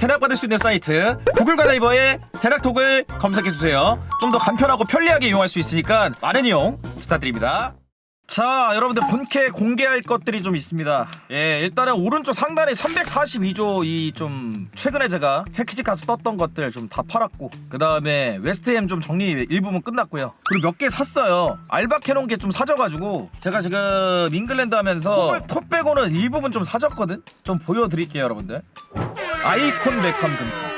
대낙받을 수 있는 사이트 구글과 네이버에 대낙톡을 검색해주세요. 좀 더 간편하고 편리하게 이용할 수 있으니까 많은 이용 부탁드립니다. 자 여러분들 본캐 공개할 것들이 좀 있습니다. 예 일단은 오른쪽 상단에 342조 이 좀 최근에 제가 패키지 카스 떴던 것들 좀 다 팔았고 그 다음에 웨스트햄 좀 정리 일부분 끝났고요. 그리고 몇 개 샀어요. 알바캐놓은 게좀 사져가지고 제가 지금 잉글랜드 하면서 톱 빼고는 일부분 좀 사졌거든? 좀 보여드릴게요 여러분들 아이콘 백컴 금카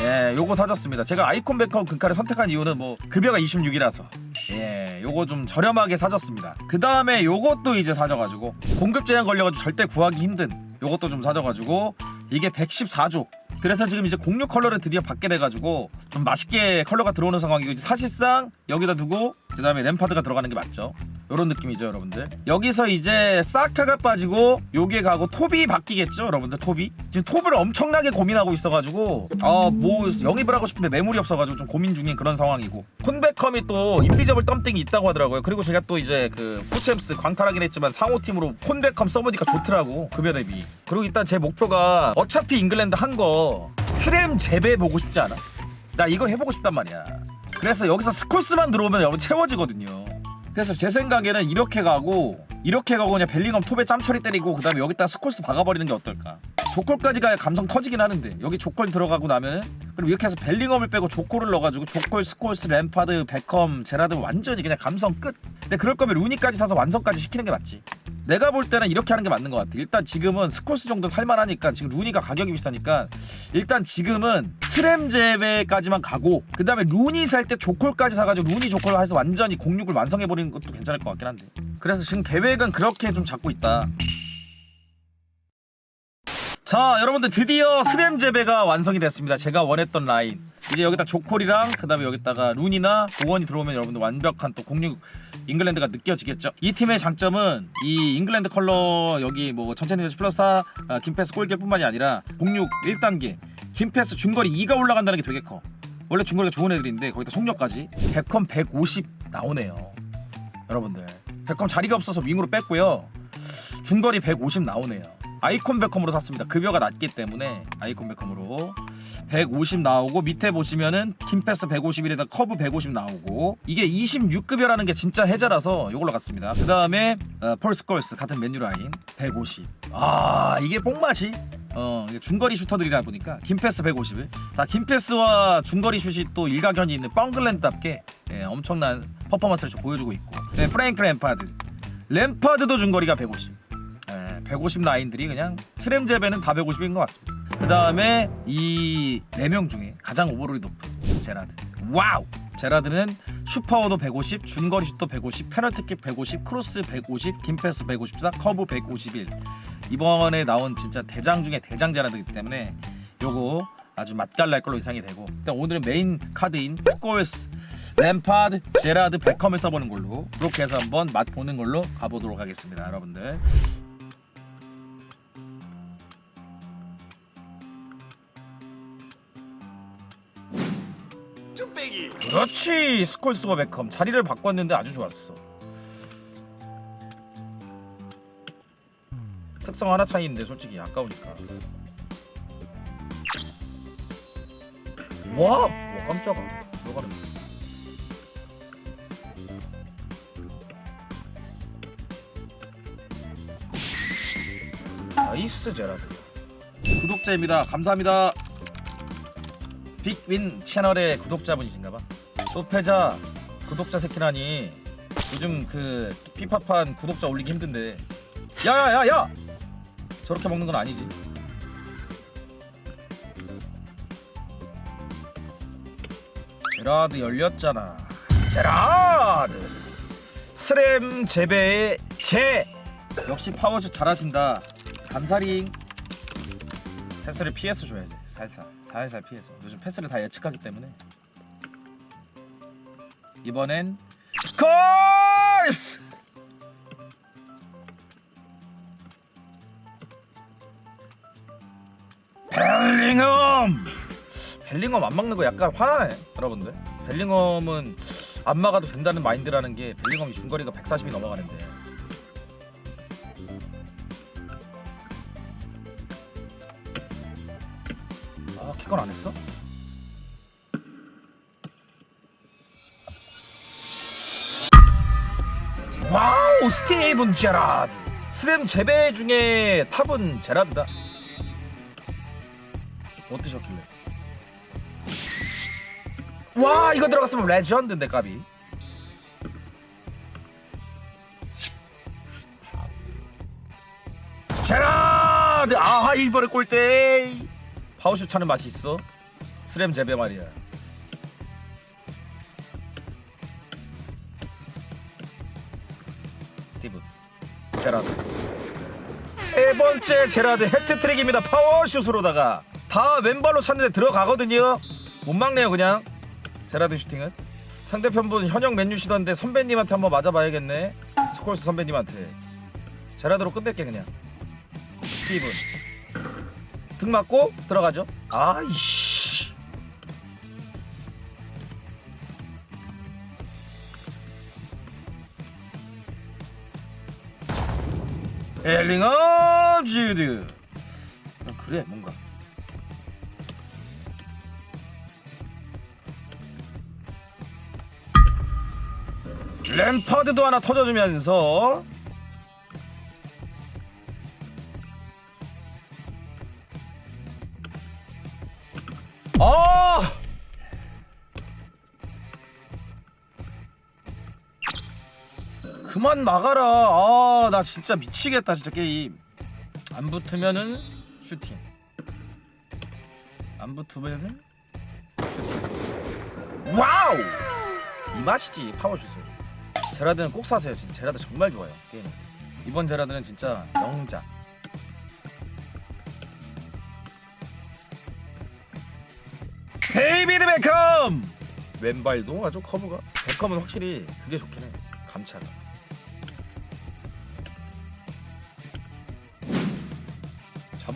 예, 요거 사졌습니다. 제가 아이콘 백컴 금카를 선택한 이유는 뭐 급여가 26이라서 예, 요거 좀 저렴하게 사졌습니다. 그 다음에 요것도 이제 사져가지고 공급 제한 걸려가지고 절대 구하기 힘든 요것도 좀 사져가지고 이게 114조. 그래서 지금 이제 공유 컬러를 드디어 받게 돼가지고 좀 맛있게 컬러가 들어오는 상황이고 이제 사실상 여기다 두고 그 다음에 램파드가 들어가는 게 맞죠. 요런 느낌이죠 여러분들. 여기서 이제 사카가 빠지고 요게 가고 톱이 바뀌겠죠 여러분들 톱이? 지금 톱을 엄청나게 고민하고 있어가지고 어뭐 영입을 하고 싶은데 매물이 없어가지고 좀 고민 중인 그런 상황이고. 콘베컴이 또 인비저블 덤띵이 있다고 하더라고요. 그리고 제가 또 이제 그 포챔스 광탈하긴 했지만 상호팀으로 콘베컴 써보니까 좋더라고 급여 대비. 그리고 일단 제 목표가 어차피 잉글랜드 한거 스램 재배 보고 싶지 않아. 나 이거 해보고 싶단 말이야. 그래서 여기서 스콜스만 들어오면 여러분 채워지거든요. 그래서 제 생각에는 이렇게 가고 이렇게 가고 그냥 벨링엄 톱에 짬처리 때리고 그 다음에 여기다 스콜스 박아버리는 게 어떨까? 조콜까지 가야 감성 터지긴 하는데 여기 조콜 들어가고 나면 그럼 이렇게 해서 벨링엄을 빼고 조콜을 넣어가지고 조콜, 스콜스, 램파드, 베컴, 제라드 완전히 그냥 감성 끝. 근데 그럴 거면 루니까지 사서 완성까지 시키는 게 맞지 내가 볼 때는 이렇게 하는 게 맞는 것 같아. 일단 지금은 스콜스 정도 살만하니까 지금 루니가 가격이 비싸니까 일단 지금은 스램 재배까지만 가고 그 다음에 루니 살 때 조콜까지 사가지고 루니 조콜 해서 완전히 공육을 완성해 버리는 것도 괜찮을 것 같긴 한데. 그래서 지금 계획은 그렇게 좀 잡고 있다. 자 여러분들 드디어 스램 재배가 완성이 됐습니다. 제가 원했던 라인. 이제 여기다 조콜이랑 그 다음에 여기다가 룬이나 보원이 들어오면 여러분들 완벽한 또 공룡 잉글랜드가 느껴지겠죠. 이 팀의 장점은 이 잉글랜드 컬러 여기 뭐 천천히 플러스 아, 김패스 골결뿐만이 아니라 공룡 1단계 김패스 중거리 2가 올라간다는 게 되게 커. 원래 중거리가 좋은 애들인데 거기다 속력까지. 백컴 150 나오네요. 여러분들. 백컴 자리가 없어서 윙으로 뺐고요. 중거리 150 나오네요. 아이콘 베컴으로 샀습니다. 급여가 낮기 때문에 아이콘 베컴으로 150 나오고 밑에 보시면은 킴패스 151에다 커브 150 나오고 이게 26급여라는 게 진짜 해자라서 이걸로 갔습니다. 그 다음에 어, 펄스 걸스 같은 메뉴 라인 150. 아 이게 뽕맛이 어 중거리 슈터들이다 보니까 김패스 150을 다 김패스와 중거리 슛이 또 일가견이 있는 뻥글랜드답게 예, 엄청난 퍼포먼스를 좀 보여주고 있고 네, 프랭크 램파드 램파드도 중거리가 150 예, 150 라인들이 그냥 스램 재배는 다 150인 것 같습니다. 그 다음에 이 4명 중에 가장 오버롤이 높은 제라드. 와우! 제라드는 슈퍼워도 150, 중거리 슛도 150, 페널티킥 150, 크로스 150, 김패스 154, 커브 151. 이번에 나온 진짜 대장 중에 대장 제라드이기 때문에 요거 아주 맛깔날 걸로 예상이 되고 일단 오늘은 메인 카드인 스콜스 램파드, 제라드, 베컴을 써보는 걸로 그렇게 해서 한번 맛 보는 걸로 가보도록 하겠습니다 여러분들 뚝배기. 그렇지 스콜스와 베컴. 자리를 바꿨는데 아주 좋았어. 특성 하나 차이인데 솔직히 아까우니까. 와! 와 깜짝아. 들어가는 나이스 제라드. 구독자입니다. 감사합니다 빅윈 채널의 구독자분이신가봐. 소패자 구독자 새끼라니 요즘 그 피파판 구독자 올리기 힘든데. 야야야야! 저렇게 먹는 건 아니지. 제라드 열렸잖아. 제라드. 스램 재배의 제. 역시 파워슛 잘하신다. 감사링. 패스를 피해서 줘야지 살살 살살 피해서. 요즘 패스를 다 예측하기 때문에. 이번엔 스콜스! 벨링엄! 벨링엄 안 막는 거 약간 화나네 여러분들. 벨링엄은 안 막아도 된다는 마인드라는 게 벨링엄이 중거리가 140이 넘어가는데 키건 안 했어? 와우 스티븐 제라드. 스램 재배 중에 탑은 제라드다. 어떠셨길래? 와 이거 들어갔으면 레전드인데 까비. 제라드! 아하 일벌의 골대 파워슛 차는 맛이 있어? 스램 재배 말이야. 스티븐 제라드. 세 번째 제라드 헤트트릭입니다. 파워슛으로다가 다 왼발로 찼는데 들어가거든요. 못 막네요 그냥. 제라드 슈팅은. 상대편분 현역 맨유시던데 선배님한테 한번 맞아봐야겠네. 스콜스 선배님한테. 제라드로 끝낼게 그냥. 스티븐 등 맞고 들어가죠. 아이씨. 엘링엄 주드. 어, 그래 뭔가. 램파드도 하나 터져주면서 그만 막아라. 아 나 진짜 미치겠다 진짜 게임. 안 붙으면은 슈팅. 안 붙으면은 슈팅. 와우! 이 맛이지 파워슛은 제라드는 꼭 사세요. 진짜 제라드 정말 좋아요 게임. 이번 제라드는 진짜 명작. 데이비드 베컴! 왼발도 아주 커브가 베컴은 확실히 그게 좋긴 해. 감차가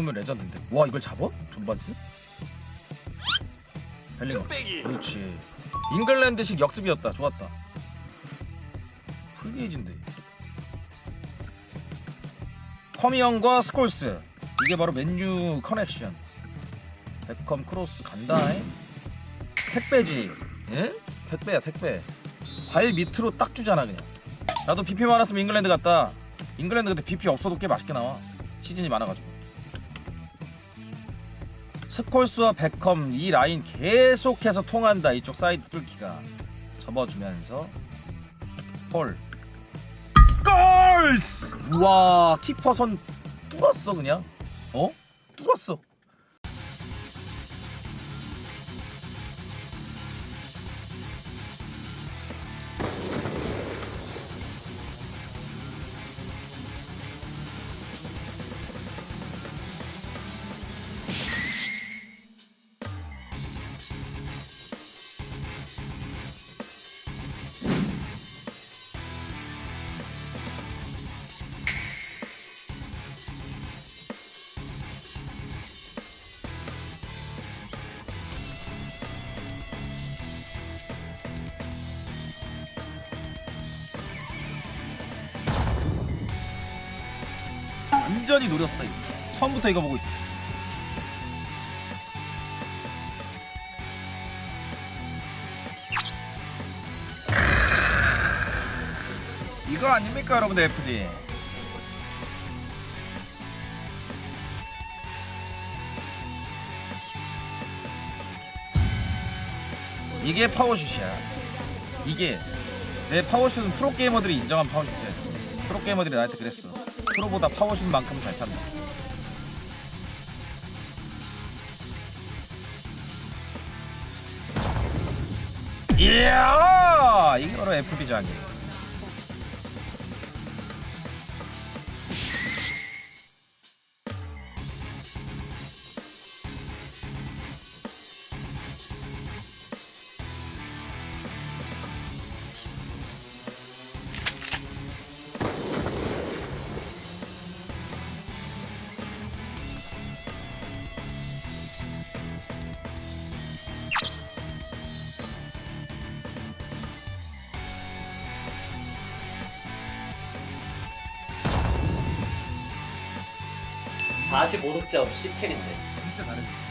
잡으면 레전드인데. 와 이걸 잡어? 존반스? 벨링엄 그렇지. 잉글랜드식 역습이었다. 좋았다. 풀게이지인데. 커미언과 스콜스. 이게 바로 맨유 커넥션. 베컴 크로스 간다 택배지. 예? 택배야 택배. 발 밑으로 딱 주잖아 그냥. 나도 BP 많았으면 잉글랜드 갔다. 잉글랜드 근데 BP 없어도 꽤 맛있게 나와. 시즌이 많아가지고 스콜스와 베컴 이 라인 계속해서 통한다. 이쪽 사이드 뚫기가 접어주면서 폴. 스콜스! 우와 키퍼 손 뚫었어 그냥? 어? 뚫었어 완전히 노렸어 이거. 처음부터 이거 보고 있었어 이거 아닙니까 여러분들 FD 이게 파워슛이야. 이게 내 파워슛은 프로게이머들이 인정한 파워슛이야. 프로게이머들이 나한테 그랬어 프로보다 파워슛만큼 잘 찬다. 이야! 이게 바로 FB장이에요 45득점 10킬인데. 진짜 잘했네